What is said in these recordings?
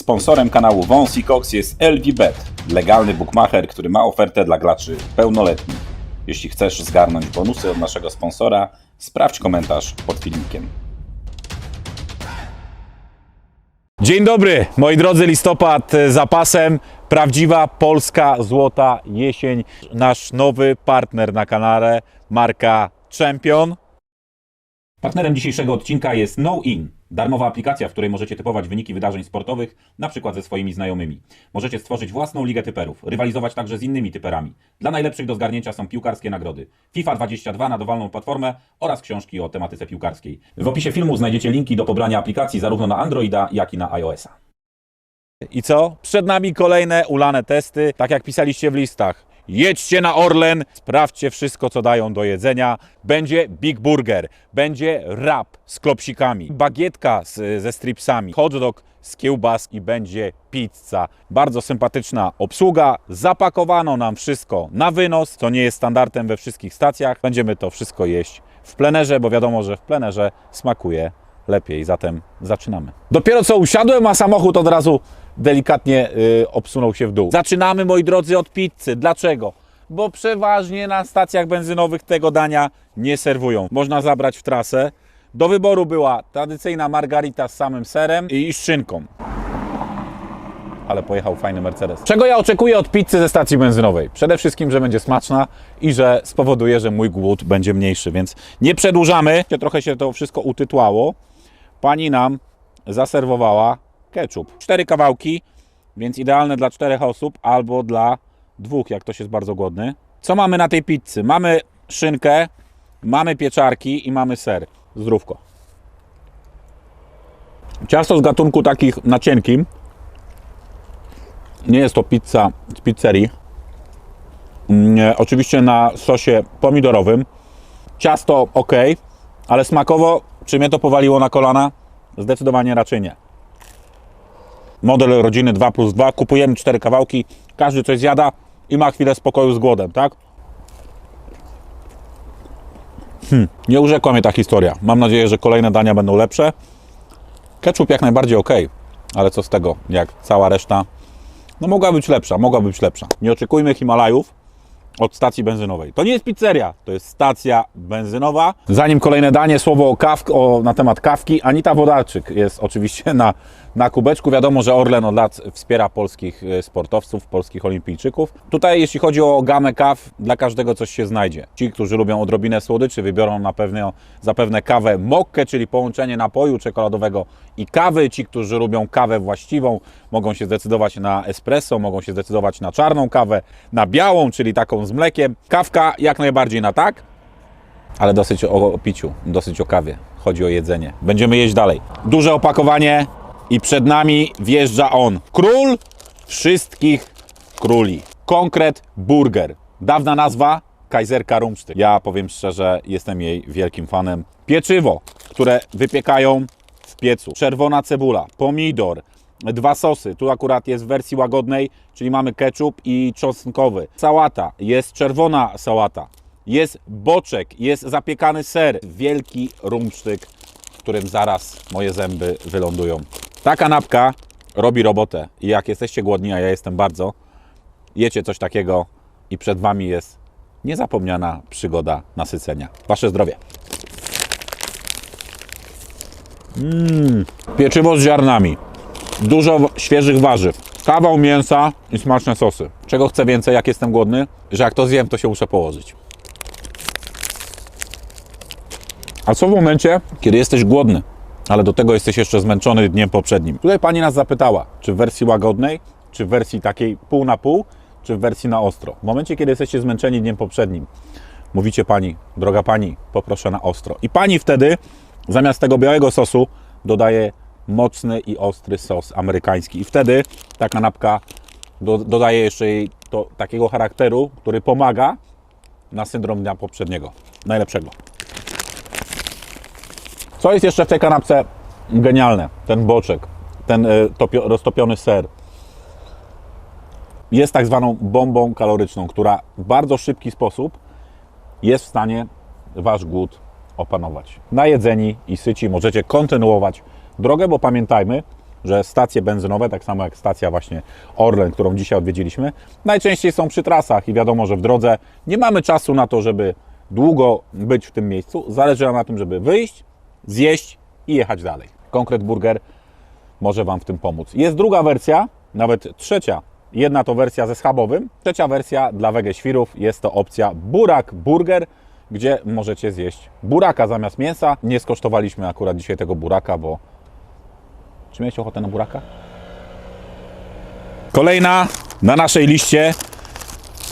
Sponsorem kanału Wąs i Cox jest LVBet, legalny bookmacher, który ma ofertę dla graczy pełnoletnich. Jeśli chcesz zgarnąć bonusy od naszego sponsora, sprawdź komentarz pod filmikiem. Dzień dobry, moi drodzy, listopad za pasem. Prawdziwa polska złota jesień. Nasz nowy partner na kanale, marka Champion. Partnerem dzisiejszego odcinka jest NoIn, darmowa aplikacja, w której możecie typować wyniki wydarzeń sportowych, na przykład ze swoimi znajomymi. Możecie stworzyć własną ligę typerów, rywalizować także z innymi typerami. Dla najlepszych do zgarnięcia są piłkarskie nagrody. FIFA 22 na dowolną platformę oraz książki o tematyce piłkarskiej. W opisie filmu znajdziecie linki do pobrania aplikacji zarówno na Androida, jak i na iOS-a. I co? Przed nami kolejne ulane testy, tak jak pisaliście w listach. Jedźcie na Orlen, sprawdźcie wszystko, co dają do jedzenia. Będzie Big Burger, będzie wrap z klopsikami, bagietka z, ze stripsami, hot dog z kiełbas i będzie pizza. Bardzo sympatyczna obsługa. Zapakowano nam wszystko na wynos, co nie jest standardem we wszystkich stacjach. Będziemy to wszystko jeść w plenerze, bo wiadomo, że w plenerze smakuje lepiej. Zatem zaczynamy. Dopiero co usiadłem, a samochód od razu delikatnie y, obsunął się w dół. Zaczynamy, moi drodzy, od pizzy. Dlaczego? Bo przeważnie na stacjach benzynowych tego dania nie serwują. Można zabrać w trasę. Do wyboru była tradycyjna margarita z samym serem i szynką. Ale pojechał fajny Mercedes. Czego ja oczekuję od pizzy ze stacji benzynowej? Przede wszystkim, że będzie smaczna i że spowoduje, że mój głód będzie mniejszy, więc nie przedłużamy. Trochę się to wszystko utytłało. Pani nam zaserwowała ketchup. Cztery kawałki, więc idealne dla czterech osób albo dla dwóch, jak ktoś jest bardzo głodny. Co mamy na tej pizzy? Mamy szynkę, mamy pieczarki i mamy ser. Zdrówko. Ciasto z gatunku takich na cienkim. Nie jest to pizza z pizzerii. Mm, Oczywiście na sosie pomidorowym. Ciasto ok, ale smakowo, czy mnie to powaliło na kolana? Zdecydowanie raczej nie. Model rodziny 2 plus 2. Kupujemy cztery kawałki, każdy coś zjada i ma chwilę spokoju z głodem, tak? Hmm, nie urzekła mnie ta historia. Mam nadzieję, że kolejne dania będą lepsze. Ketchup jak najbardziej ok, ale co z tego, jak cała reszta no mogła być lepsza, mogła być lepsza. Nie oczekujmy Himalajów od stacji benzynowej. To nie jest pizzeria, to jest stacja benzynowa. Zanim kolejne danie, słowo o kaw, o, na temat kawki. Anita Wodarczyk jest oczywiście na, na kubeczku. Wiadomo, że Orlen od lat wspiera polskich e, sportowców, polskich olimpijczyków. Tutaj jeśli chodzi o gamę kaw, dla każdego coś się znajdzie. Ci, którzy lubią odrobinę słodyczy, wybiorą na pewno, zapewne kawę mokkę, czyli połączenie napoju czekoladowego i kawy. Ci, którzy lubią kawę właściwą, mogą się zdecydować na espresso, mogą się zdecydować na czarną kawę, na białą, czyli taką z mlekiem. Kawka jak najbardziej na tak, ale dosyć o piciu, dosyć o kawie. Chodzi o jedzenie. Będziemy jeść dalej. Duże opakowanie i przed nami wjeżdża on. Król wszystkich króli. Konkret Burger. Dawna nazwa Kaiserka Rumsztyk. Ja powiem szczerze, jestem jej wielkim fanem. Pieczywo, które wypiekają w piecu. Czerwona cebula, pomidor, dwa sosy. Tu akurat jest w wersji łagodnej, czyli mamy ketchup i czosnkowy. Sałata, jest czerwona sałata. Jest boczek, jest zapiekany ser. Wielki rumsztyk, w którym zaraz moje zęby wylądują. Ta kanapka robi robotę. I jak jesteście głodni, a ja jestem bardzo, jecie coś takiego i przed Wami jest niezapomniana przygoda nasycenia. Wasze zdrowie. Mmm, pieczywo z ziarnami. Dużo świeżych warzyw. Kawał mięsa i smaczne sosy. Czego chcę więcej, jak jestem głodny? Że jak to zjem, to się muszę położyć. A co w momencie, kiedy jesteś głodny, ale do tego jesteś jeszcze zmęczony dniem poprzednim? Tutaj pani nas zapytała, czy w wersji łagodnej, czy w wersji takiej pół na pół, czy w wersji na ostro. W momencie, kiedy jesteście zmęczeni dniem poprzednim, mówicie pani, droga pani, poproszę na ostro. I pani wtedy zamiast tego białego sosu dodaje mocny i ostry sos amerykański. I wtedy ta kanapka do, dodaje jeszcze jej to, takiego charakteru, który pomaga na syndrom dnia poprzedniego. Najlepszego. Co jest jeszcze w tej kanapce genialne? Ten boczek, ten y, topio, roztopiony ser. Jest tak zwaną bombą kaloryczną, która w bardzo szybki sposób jest w stanie Wasz głód opanować. Najedzeni i syci możecie kontynuować drogę, bo pamiętajmy, że stacje benzynowe, tak samo jak stacja właśnie Orlen, którą dzisiaj odwiedziliśmy, najczęściej są przy trasach i wiadomo, że w drodze nie mamy czasu na to, żeby długo być w tym miejscu. Zależy nam na tym, żeby wyjść, zjeść i jechać dalej. Konkret Burger może Wam w tym pomóc. Jest druga wersja, nawet trzecia. Jedna to wersja ze schabowym, trzecia wersja dla wege świrów jest to opcja Burak Burger, gdzie możecie zjeść buraka zamiast mięsa. Nie skosztowaliśmy akurat dzisiaj tego buraka, bo... Czy miałeś ochotę na buraka? Kolejna na naszej liście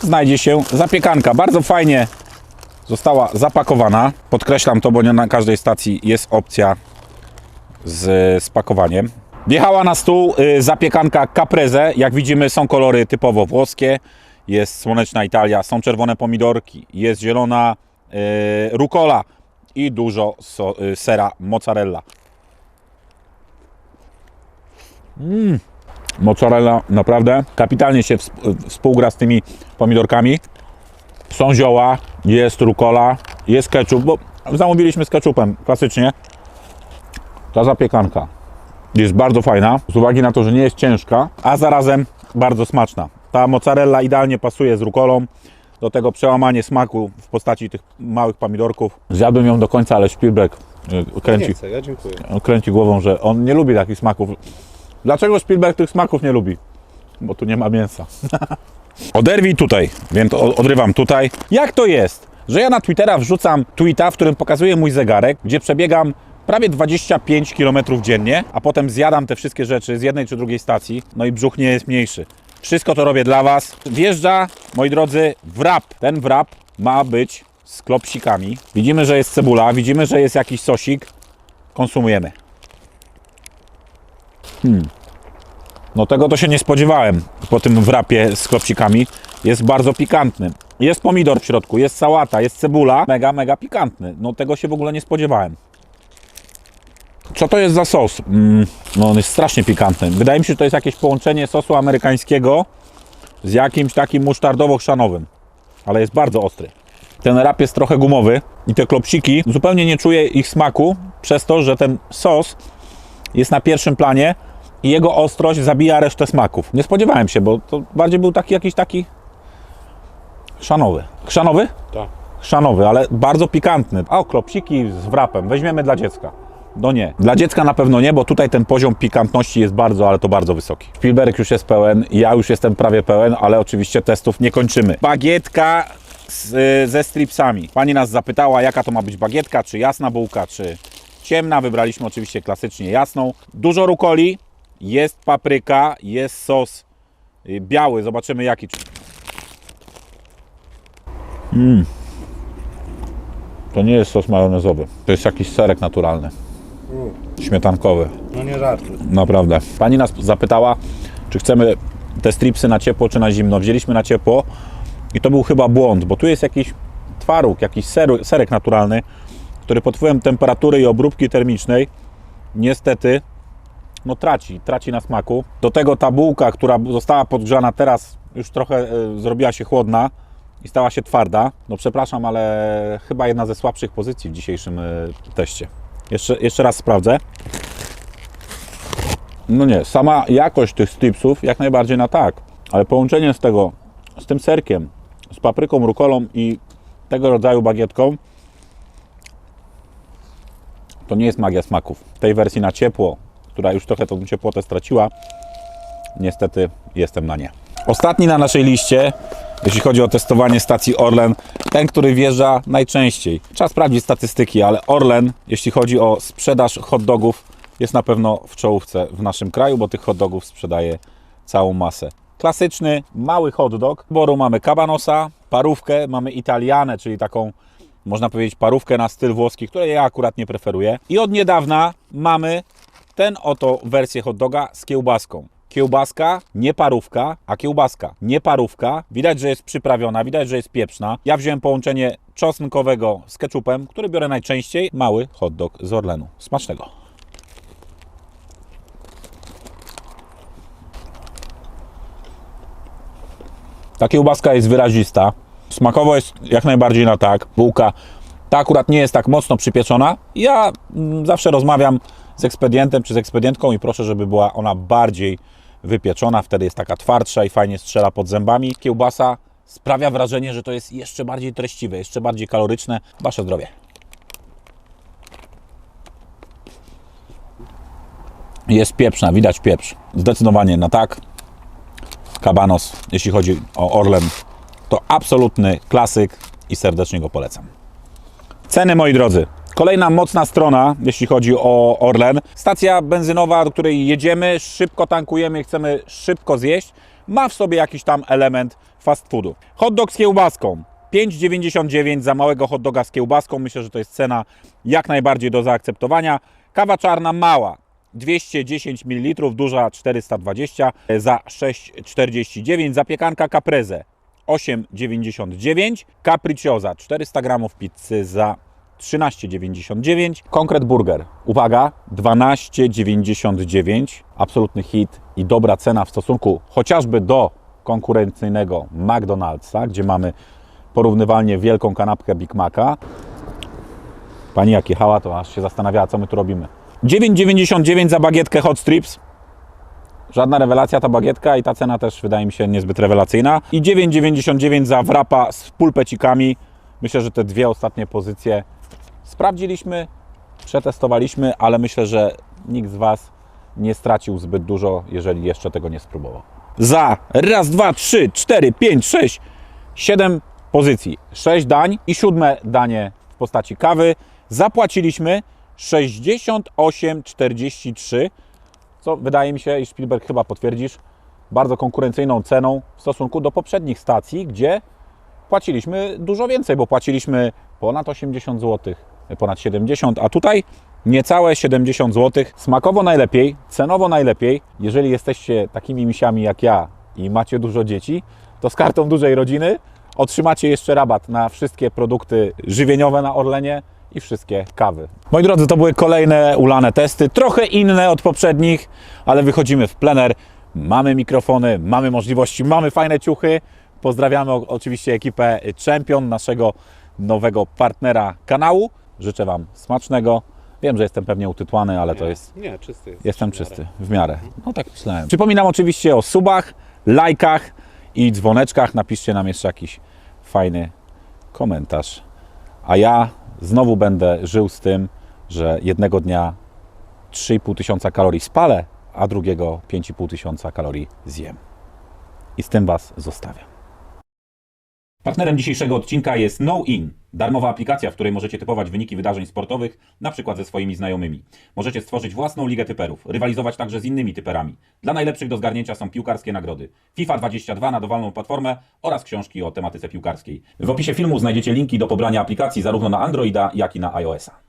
znajdzie się zapiekanka. Bardzo fajnie została zapakowana. Podkreślam to, bo nie na każdej stacji jest opcja z spakowaniem. Wjechała na stół y, zapiekanka caprese. Jak widzimy są kolory typowo włoskie. Jest słoneczna Italia, są czerwone pomidorki, jest zielona y, rucola i dużo so, y, sera mozzarella. Mm. Mozzarella naprawdę kapitalnie się wsp- współgra z tymi pomidorkami. Są zioła, jest rucola, jest ketchup, bo zamówiliśmy z ketchupem klasycznie. Ta zapiekanka jest bardzo fajna, z uwagi na to, że nie jest ciężka, a zarazem bardzo smaczna. Ta mozzarella idealnie pasuje z rukolą, do tego przełamanie smaku w postaci tych małych pomidorków. Zjadłem ją do końca, ale Spielberg y, kręci, chcę, ja dziękuję. kręci głową, że on nie lubi takich smaków. Dlaczego Spielberg tych smaków nie lubi? Bo tu nie ma mięsa. Oderwij tutaj, więc odrywam tutaj. Jak to jest, że ja na Twittera wrzucam tweeta, w którym pokazuję mój zegarek, gdzie przebiegam prawie 25 km dziennie, a potem zjadam te wszystkie rzeczy z jednej czy drugiej stacji, no i brzuch nie jest mniejszy. Wszystko to robię dla Was. Wjeżdża, moi drodzy, wrap. Ten wrap ma być z klopsikami. Widzimy, że jest cebula, widzimy, że jest jakiś sosik. Konsumujemy. No tego to się nie spodziewałem po tym wrapie z klopsikami. Jest bardzo pikantny. Jest pomidor w środku, jest sałata, jest cebula. Mega, mega pikantny. No tego się w ogóle nie spodziewałem. Co to jest za sos? Mm, no on jest strasznie pikantny. Wydaje mi się, że to jest jakieś połączenie sosu amerykańskiego z jakimś takim musztardowo-chrzanowym. Ale jest bardzo ostry. Ten rap jest trochę gumowy i te klopsiki, zupełnie nie czuję ich smaku przez to, że ten sos jest na pierwszym planie i jego ostrość zabija resztę smaków. Nie spodziewałem się, bo to bardziej był taki jakiś taki chrzanowy. Chrzanowy? Tak. Chrzanowy, ale bardzo pikantny. A o, klopsiki z wrapem. Weźmiemy dla dziecka. No nie. Dla dziecka na pewno nie, bo tutaj ten poziom pikantności jest bardzo, ale to bardzo wysoki. Spielberg już jest pełen, ja już jestem prawie pełen, ale oczywiście testów nie kończymy. Bagietka z, ze stripsami. Pani nas zapytała, jaka to ma być bagietka, czy jasna bułka, czy ciemna. Wybraliśmy oczywiście klasycznie jasną. Dużo rukoli, jest papryka, jest sos y, biały. Zobaczymy jaki. Mm. To nie jest sos majonezowy. To jest jakiś serek naturalny. Śmietankowy. No nie żartuj. Naprawdę. Pani nas zapytała, czy chcemy te stripsy na ciepło, czy na zimno. Wzięliśmy na ciepło i to był chyba błąd, bo tu jest jakiś twaróg, jakiś seru, serek naturalny, który pod wpływem temperatury i obróbki termicznej niestety no traci, traci na smaku. Do tego ta bułka, która została podgrzana teraz, już trochę e, zrobiła się chłodna i stała się twarda. No przepraszam, ale chyba jedna ze słabszych pozycji w dzisiejszym e, teście. Jeszcze, jeszcze raz sprawdzę. No nie, sama jakość tych stripsów jak najbardziej na tak, ale połączenie z tego, z tym serkiem, z papryką, rukolą i tego rodzaju bagietką, to nie jest magia smaków. W tej wersji na ciepło, która już trochę tą ciepłotę straciła, niestety jestem na nie. Ostatni na naszej liście, jeśli chodzi o testowanie stacji Orlen, ten, który wjeżdża najczęściej. Trzeba sprawdzić statystyki, ale Orlen, jeśli chodzi o sprzedaż hot dogów, jest na pewno w czołówce w naszym kraju, bo tych hot dogów sprzedaje całą masę. Klasyczny, mały hot dog. Boru mamy kabanosa, parówkę, mamy italianę, czyli taką, można powiedzieć, parówkę na styl włoski, której ja akurat nie preferuję. I od niedawna mamy ten oto wersję hot doga z kiełbaską. Kiełbaska, nie parówka, a kiełbaska, nie parówka. Widać, że jest przyprawiona, widać, że jest pieprzna. Ja wziąłem połączenie czosnkowego z ketchupem, który biorę najczęściej. Mały hot dog z Orlenu. Smacznego. Ta kiełbaska jest wyrazista. Smakowo jest jak najbardziej na tak. Bułka ta akurat nie jest tak mocno przypieczona. Ja mm, zawsze rozmawiam z ekspedientem czy z ekspedientką i proszę, żeby była ona bardziej wypieczona, wtedy jest taka twardsza i fajnie strzela pod zębami. Kiełbasa sprawia wrażenie, że to jest jeszcze bardziej treściwe, jeszcze bardziej kaloryczne. Wasze zdrowie. Jest pieprzna, widać pieprz. Zdecydowanie na tak. Kabanos, jeśli chodzi o Orlen, to absolutny klasyk i serdecznie go polecam. Ceny, moi drodzy. Kolejna mocna strona, jeśli chodzi o Orlen. Stacja benzynowa, do której jedziemy, szybko tankujemy, chcemy szybko zjeść, ma w sobie jakiś tam element fast foodu. Hot dog z kiełbaską. 5,99 za małego hot doga z kiełbaską. Myślę, że to jest cena jak najbardziej do zaakceptowania. Kawa czarna mała. 210 ml, duża 420 za 6,49. Zapiekanka caprese 8,99. Capricciosa 400 gramów pizzy za 13,99. Konkret burger, uwaga, 12,99. Absolutny hit i dobra cena w stosunku chociażby do konkurencyjnego McDonald'sa, gdzie mamy porównywalnie wielką kanapkę Big Maca. Pani jak jechała, to aż się zastanawiała, co my tu robimy. 9,99 za bagietkę Hot Strips. Żadna rewelacja ta bagietka i ta cena też wydaje mi się niezbyt rewelacyjna. I 9,99 za wrapa z pulpecikami. Myślę, że te dwie ostatnie pozycje sprawdziliśmy, przetestowaliśmy, ale myślę, że nikt z Was nie stracił zbyt dużo, jeżeli jeszcze tego nie spróbował. Za raz, dwa, trzy, cztery, pięć, sześć, siedem pozycji, sześć dań i siódme danie w postaci kawy. Zapłaciliśmy 68,43 co wydaje mi się, i Spielberg chyba potwierdzisz, bardzo konkurencyjną ceną w stosunku do poprzednich stacji, gdzie płaciliśmy dużo więcej, bo płaciliśmy ponad 80 zł, ponad 70, a tutaj niecałe 70 zł. Smakowo najlepiej, cenowo najlepiej. Jeżeli jesteście takimi misiami jak ja i macie dużo dzieci, to z kartą dużej rodziny otrzymacie jeszcze rabat na wszystkie produkty żywieniowe na Orlenie i wszystkie kawy. Moi drodzy, to były kolejne ulane testy, trochę inne od poprzednich, ale wychodzimy w plener, mamy mikrofony, mamy możliwości, mamy fajne ciuchy. Pozdrawiamy oczywiście ekipę Champion, naszego nowego partnera kanału. Życzę Wam smacznego. Wiem, że jestem pewnie utytłany, ale to jest Nie, czysty jest. Jestem w czysty, w miarę. No tak myślałem. Przypominam oczywiście o subach, lajkach i dzwoneczkach. Napiszcie nam jeszcze jakiś fajny komentarz. A ja znowu będę żył z tym, że jednego dnia 3,5 tysiąca kalorii spalę, a drugiego 5,5 tysiąca kalorii zjem. I z tym Was zostawiam. Partnerem dzisiejszego odcinka jest NoIn, darmowa aplikacja, w której możecie typować wyniki wydarzeń sportowych, na przykład ze swoimi znajomymi. Możecie stworzyć własną ligę typerów, rywalizować także z innymi typerami. Dla najlepszych do zgarnięcia są piłkarskie nagrody. FIFA 22 na dowolną platformę oraz książki o tematyce piłkarskiej. W opisie filmu znajdziecie linki do pobrania aplikacji zarówno na Androida, jak i na iOS-a.